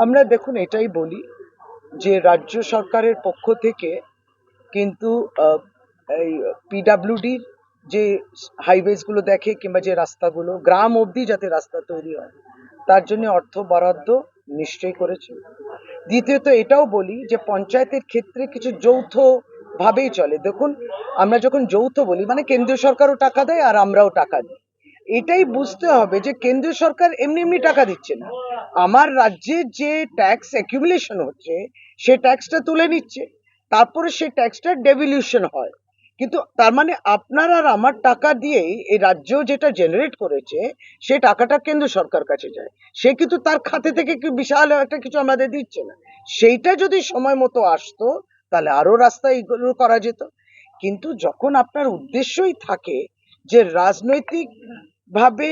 আমরা দেখুন, এটাই বলি যে রাজ্য সরকারের পক্ষ থেকে কিন্তু এই পিডাব্লিউডির যে হাইওয়েজগুলো দেখে কিংবা যে রাস্তাগুলো, গ্রাম অবধি যাতে রাস্তা তৈরি হয়, তার জন্য অর্থ বরাদ্দ নিশ্চয়ই করেছে। দ্বিতীয়ত এটাও বলি যে পঞ্চায়েতের ক্ষেত্রে কিছু যৌথ ভাবেই চলে। দেখুন, আমরা যখন যৌথ বলি মানে কেন্দ্রীয় সরকারও টাকা দেয় আর আমরাও টাকা দিই। এটাই বুঝতে হবে যে কেন্দ্রীয় সরকার এমনি এমনি টাকা দিচ্ছে না। আমার রাজ্যে যে ট্যাক্স অ্যাকিউমুলেশন হচ্ছে, সে ট্যাক্সটা তুলে নিচ্ছে, তারপরে সে ট্যাক্সটা ডেভিলিউশন হয়। কিন্তু তার মানে আপনার আর আমার টাকা দিয়েই এই রাজ্য যেটা জেনারেট করেছে, সে টাকাটা কেন্দ্র সরকার কাছে যায়। সে কিন্তু তার খাতে থেকে বিশাল একটা কিছু আমাদের দিচ্ছে না। সেইটা যদি সময় মতো আসতো, তাহলে আরও রাস্তা এগুলো করা যেত। কিন্তু যখন আপনার উদ্দেশ্যই থাকে যে রাজনৈতিক ভাবে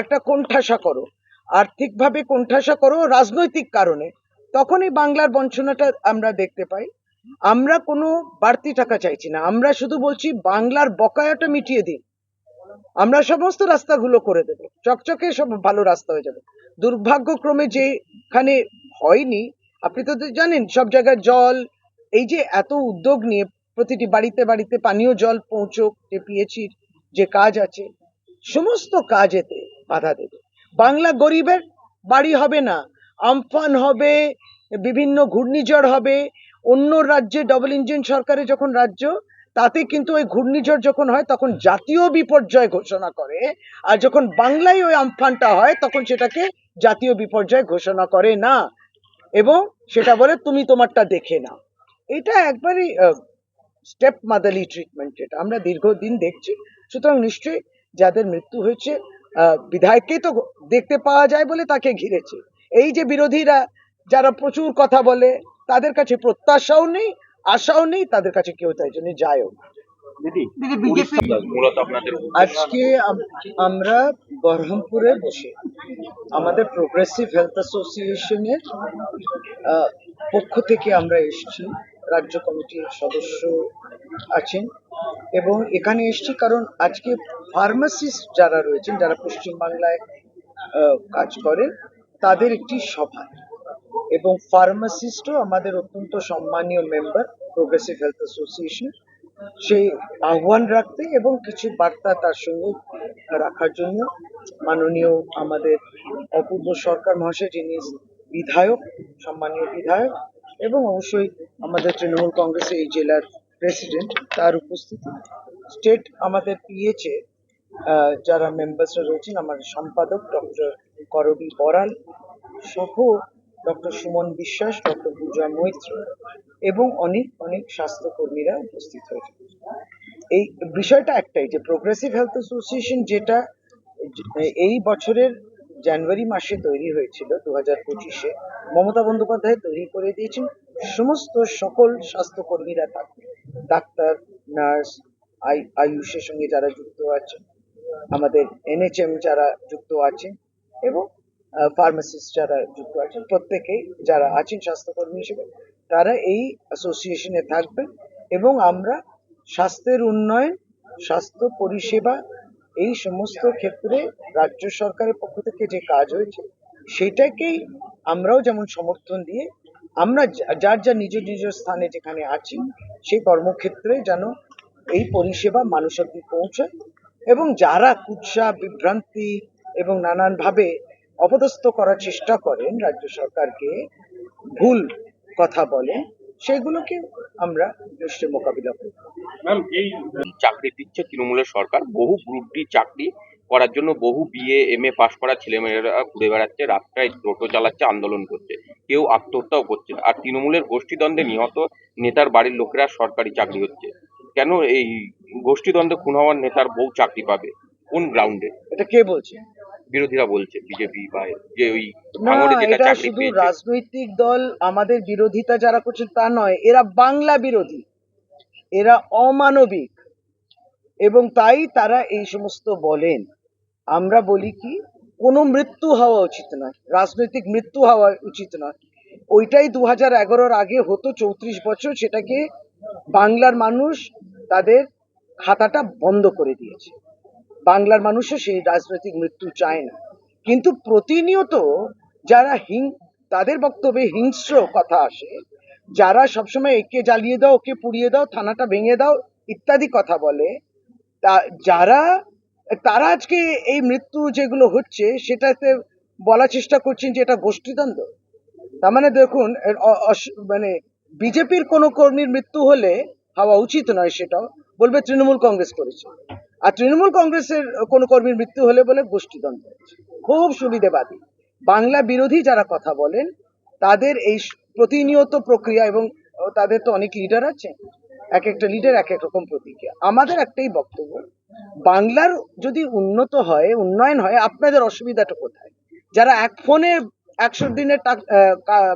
একটা কোণঠাসা করো। আর্থিকভাবে কোণঠাসা করো রাজনৈতিক কারণে। তখনই বাংলার বঞ্চনাটা আমরা দেখতে পাই। আমরা কোনো বাড়তি টাকা চাইছি না। আমরা শুধু বলছি, বাংলার বকায়াটা মিটিয়ে দিন। আমরা সমস্ত রাস্তাগুলো করে দেবো। চকচকে সব ভালো রাস্তা হয়ে যাবে। দুর্ভাগ্যক্রমে যেখানে হয়নি, আপনি তো জানেন, সব জায়গায় জল, এই যে এত উদ্যোগ নিয়ে প্রতিটি বাড়িতে বাড়িতে পানীয় জল পৌঁছক, যে পিএইচির যে কাজ আছে সমস্ত কাজেতে বাধা দেবে। বাংলা গরিবের বাড়ি হবে না, আমফান হবে, বিভিন্ন ঘূর্ণিঝড় হবে। অন্য রাজ্যে ডবল ইঞ্জিন সরকারে যখন রাজ্য, তাতে কিন্তু ওই ঘূর্ণিঝড় যখন হয়, তখন জাতীয় বিপর্যয় ঘোষণা করে। আর যখন বাংলায় ওই আমফানটা হয়, তখন সেটাকে জাতীয় বিপর্যয় ঘোষণা করে না। এবং সেটা বলে, তুমি তোমারটা দেখে নাও। এটা একবারই স্টেপ মাদারলি ট্রিটমেন্ট যেটা আমরা দীর্ঘদিন দেখছি। সুতরাং নিশ্চয়ই যাদের মৃত্যু হয়েছে বিধায়ককেই তো দেখতে পাওয়া যায় বলে তাকে ঘিরেছে। এই যে বিরোধীরা যারা প্রচুর কথা বলে তাদের কাছে প্রত্যাশাও নেই আশাও নেই তাদের কাছে কেউ তাই জন্য যায়ও না। দিদি মূলত আপনাদের আজকে আমরা বহরমপুরে বসে আমাদের প্রোগ্রেসিভ হেলথ অ্যাসোসিয়েশনের আহ, পক্ষ থেকে আমরা এসেছি। রাজ্য কমিটির সদস্য আছেন। এবং এখানে এসেছি কারণ আজকে ফার্মাসিস্ট যারা রয়েছেন, যারা পশ্চিমবাংলায় কাজ করেন, তাদের একটি সভা। এবং ফার্মাসিস্টও আমাদের অত্যন্ত সম্মানীয় মেম্বার প্রোগ্রেসিভ হেলথ অ্যাসোসিয়েশন সেই আহ্বান রাখতে এবং কিছু বার্তা তার সঙ্গে রাখার জন্য মাননীয় আমাদের অপূর্ব সরকার মহাশয়, যিনি বিধায়ক, সম্মানীয় বিধায়ক, এবং অবশ্যই আমাদের তৃণমূল কংগ্রেসের এই জেলার প্রেসিডেন্ট তার উপস্থিতি। স্টেট আমাদের পিএচে যারা মেম্বার্সরা রয়েছেন, আমার সম্পাদক ডক্টর করবী বরাল সহ ডক্টর সুমন বিশ্বাস, ডক্টর পূজা মৈত্র এবং অনেক অনেক স্বাস্থ্যকর্মীরা উপস্থিত হয়েছে। এই বিষয়টা একটাই, যে প্রোগ্রেসিভ হেলথ অ্যাসোসিয়েশন যেটা এই বছরের জানুয়ারি মাসে তৈরি হয়েছিল দু হাজার পঁচিশে, মমতা বন্দ্যোপাধ্যায় তৈরি করে দিয়েছেন, সমস্ত সকল স্বাস্থ্যকর্মীরা থাকবে ডাক্তার, নার্স, আই, আয়ুষের সঙ্গে যারা যুক্ত আছেন, আমাদের এনএচএম যারা যুক্ত আছেন এবং ফার্মাসিস্ট যারা যুক্ত আছেন, প্রত্যেকেই যারা আছেন স্বাস্থ্যকর্মী হিসেবে, তারা এই অ্যাসোসিয়েশনে থাকবেন এবং আমরা স্বাস্থ্যের উন্নয়ন, স্বাস্থ্য পরিষেবা এই সমস্ত ক্ষেত্রে রাজ্য সরকারের পক্ষ থেকে যে কাজ হয়েছে, সেটাকেই আমরাও যেমন সমর্থন দিয়ে, আমরা যার যা নিজ নিজ স্থানে যেখানে আছি সেই কর্মক্ষেত্রে যেন এই পরিষেবা মানুষ অব্দি পৌঁছায় এবং যারা কুৎসা, বিভ্রান্তি এবং নানানভাবে অপদস্থ করার চেষ্টা করেন রাজ্য সরকারকে ভুল কথা বলেন সেগুলোকে আমরা নিশ্চয় মোকাবিলা করব। ম্যাম এই চাকরি দিচ্ছে তৃণমূলের সরকার, বহু গ্রুপ ডি চাকরি করার জন্য বহু বিএ এম এ পাশ করা ছেলেমেয়েরা ঘুরে বেড়াচ্ছে রাস্তায় টোটো চালাচ্ছে আন্দোলন করছে। কেউ আত্মহত্যাও করছে আর তৃণমূলের গোষ্ঠীদ্বন্দ্বে নিহত নেতার বাড়ির লোকেরা সরকারি চাকরি হচ্ছে। কেন এই গোষ্ঠীদ্বন্দ্বে খুন হওয়ার নেতার বউ চাকরি পাবে? কোন গ্রাউন্ডে এটা কে বলছে? বিরোধীরা বলছে বিজেপি বা যে ওই এটা শুধু রাজনৈতিক দল আমাদের বিরোধিতা যারা করছে তা নয় এরা বাংলা বিরোধী। এরা অমানবিক। এবং তাই তারা এই সমস্ত বলেন। আমরা বলি কি, কোনো মৃত্যু হওয়া উচিত নয়, রাজনৈতিক মৃত্যু হওয়া উচিত নয়। ওইটাই দু হাজার এগারোর আগে হতো চৌত্রিশ বছর, সেটাকে বাংলার মানুষ তাদের খাতাটা বন্ধ করে দিয়েছে। বাংলার মানুষও সেই রাজনৈতিক মৃত্যু চায় না। কিন্তু প্রতিনিয়ত যারা হিং, তাদের বক্তব্যে হিংস্র কথা আসে। যারা সবসময় একে জ্বালিয়ে দাও, ওকে পুড়িয়ে দাও, থানাটা ভেঙে দাও ইত্যাদি কথা বলে, তা যারা তারা আজকে এই মৃত্যু যেগুলো হচ্ছে, সেটাতে বলার চেষ্টা করছেন যে এটা গোষ্ঠীদ্বন্দ্ব। তার মানে দেখুন মানে বিজেপির কোনো কর্মীর মৃত্যু হলে হওয়া উচিত নয় সেটাও, বলবে তৃণমূল কংগ্রেস করেছে। আর তৃণমূল কংগ্রেসের কোনো কর্মীর মৃত্যু হলে বলে গোষ্ঠীদ্বন্দ্ব। খুব সুবিধেবাদী। বাংলা বিরোধী যারা কথা বলেন, তাদের এই প্রতিনিয়ত প্রক্রিয়া এবং তাদের তো অনেক লিডার আছে এক একটা লিডার এক এক রকম প্রতিক্রিয়া। আমাদের একটাই বক্তব্য বাংলার যদি উন্নত হয়, উন্নয়ন হয়, আপনাদের অসুবিধাটা কোথায়? যারা এক ফোনে একশো দিনের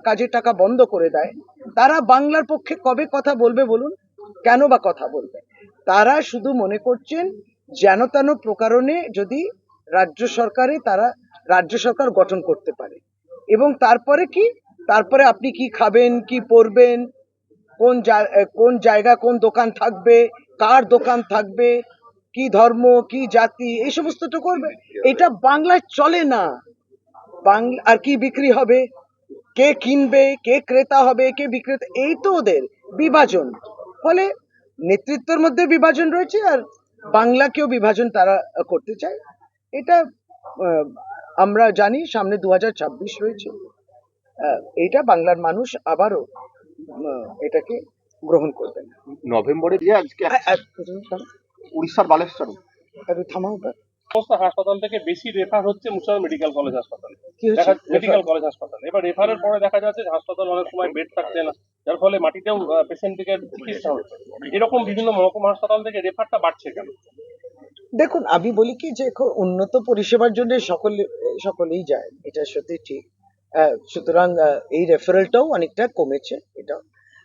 কাজের টাকা বন্ধ করে দেয়, তারা বাংলার পক্ষে কবে কথা বলবে বলুন? কেন বা কথা বলবে? তারা শুধু মনে করছেন যেন তেন প্রকারণে যদি রাজ্য সরকারে তারা, রাজ্য সরকার গঠন করতে পারে। এবং তারপরে কি? তারপরে আপনি কি খাবেন, কি পরবেন, কোন কোন জায়গা, কোন দোকান থাকবে, কার দোকান থাকবে কি ধর্ম কি জাতি এই সমস্তটা করবে। এটা বাংলায় চলে না। বাংলা আর কি বিক্রি হবে? কে কিনবে কে ক্রেতা হবে কে বিক্রেতা এই তো ওদের বিভাজন। ফলে নেতৃত্বের মধ্যে বিভাজন রয়েছে আর বাংলাকেও বিভাজন তারা করতে চায়। এটা আমরা জানি সামনে দু হাজার ছাব্বিশ রয়েছে। এইটা বাংলার মানুষ আবারও এটাকে গ্রহণ করবেন নভেম্বরে যে আজকে উড়িষ্যার বালেশ্বরে। একটু থামাও। সমস্ত হাসপাতাল থেকে বেশি রেফার হচ্ছে মুর্শিদাবাদ মেডিকেল কলেজ হাসপাতাল। মেডিকেল কলেজ হাসপাতাল। এবার রেফারের পরে দেখা যাচ্ছে হাসপাতাল অনেক সময় বেড থাকছে না। যার ফলে মাটিতেও পেশেন্টকে চিকিৎসা হচ্ছে। এরকম বিভিন্ন মহকুমা হাসপাতাল থেকে রেফারটা বাড়ছে কেন? দেখুন আমি বলি কি যে উন্নত পরিষেবার জন্য সকলে সকলেই যায়। এটা সত্যি ঠিক। আহ, সুতরাং আহ, এই রেফারেলটাও অনেকটা কমেছে। এটা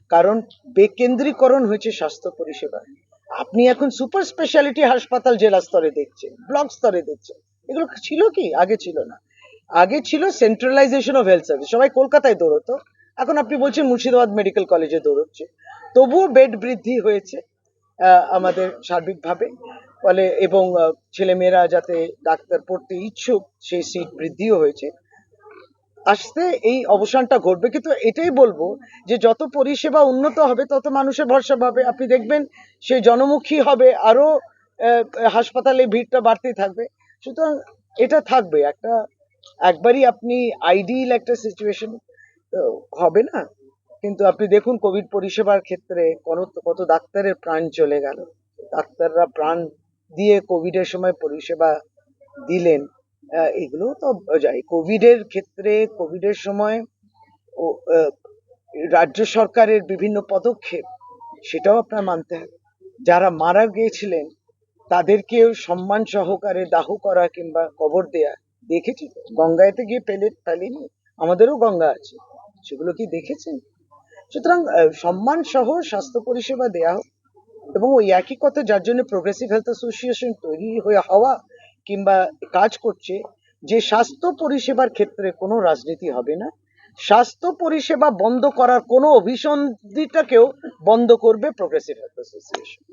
কারণ বেকেন্দ্রীকরণ হয়েছে স্বাস্থ্য পরিষেবা। আপনি এখন সুপার স্পেশালিটি হাসপাতাল জেলা স্তরে দেখছেন, ব্লক স্তরে দেখছেন। এগুলো ছিল কি? আগে ছিল না। আগে ছিল সেন্ট্রালাইজেশন অফ হেলথ সার্ভিস সবাই কলকাতায় দৌড়তো। এখন আপনি বলছেন মুর্শিদাবাদ মেডিকেল কলেজে দৌড়চ্ছে। তবুও বেড বৃদ্ধি হয়েছে আমাদের সার্বিকভাবে। ফলে এবং ছেলেমেয়েরা যাতে ডাক্তার পড়তে ইচ্ছুক, সেই সিট বৃদ্ধিও হয়েছে। আসতে এই অবসানটা ঘটবে। কিন্তু এটাই বলব যে যত পরিষেবা উন্নত হবে তত মানুষের ভরসা পাবে। আপনি দেখবেন সে জনমুখী হবে আরও আহ, হাসপাতালে ভিড়টা বাড়তেই থাকবে। সুতরাং এটা থাকবে। একটা একবারই আপনি আইডিয়াল একটা সিচুয়েশন হবে না? কিন্তু আপনি দেখুন কোভিড পরিষেবার ক্ষেত্রে কত কত ডাক্তারের প্রাণ চলে গেল। ডাক্তাররা প্রাণ দিয়ে কোভিডের সময় পরিষেবা দিলেন। এগুলো তো যায় কোভিডের ক্ষেত্রে কোভিডের সময়, ও রাজ্য সরকারের বিভিন্ন পদক্ষেপ, সেটাও আপনার মানতে হবে। যারা মারা গিয়েছিলেন, তাদেরকেও সম্মান সহকারে দাহ করা কিংবা কবর দেয়া দেখেছি? গঙ্গায়তে গিয়ে পেলে, ফেলেনি? আমাদেরও গঙ্গা আছে। সেগুলো কি দেখেছেন? সুতরাং সম্মান সহ স্বাস্থ্য পরিষেবা দেয়া হোক এবং ওই একই কথা, যার জন্য প্রোগ্রেসিভ হেলথ অ্যাসোসিয়েশন তৈরি হয়ে, হওয়া কিংবা কাজ করছে, যে স্বাস্থ্য পরিষেবার ক্ষেত্রে কোনো রাজনীতি হবে না। স্বাস্থ্য পরিষেবা বন্ধ করার কোনো অভিসন্ধিটাকেও বন্ধ করবে প্রোগ্রেসিভ হেলথ অ্যাসোসিয়েশন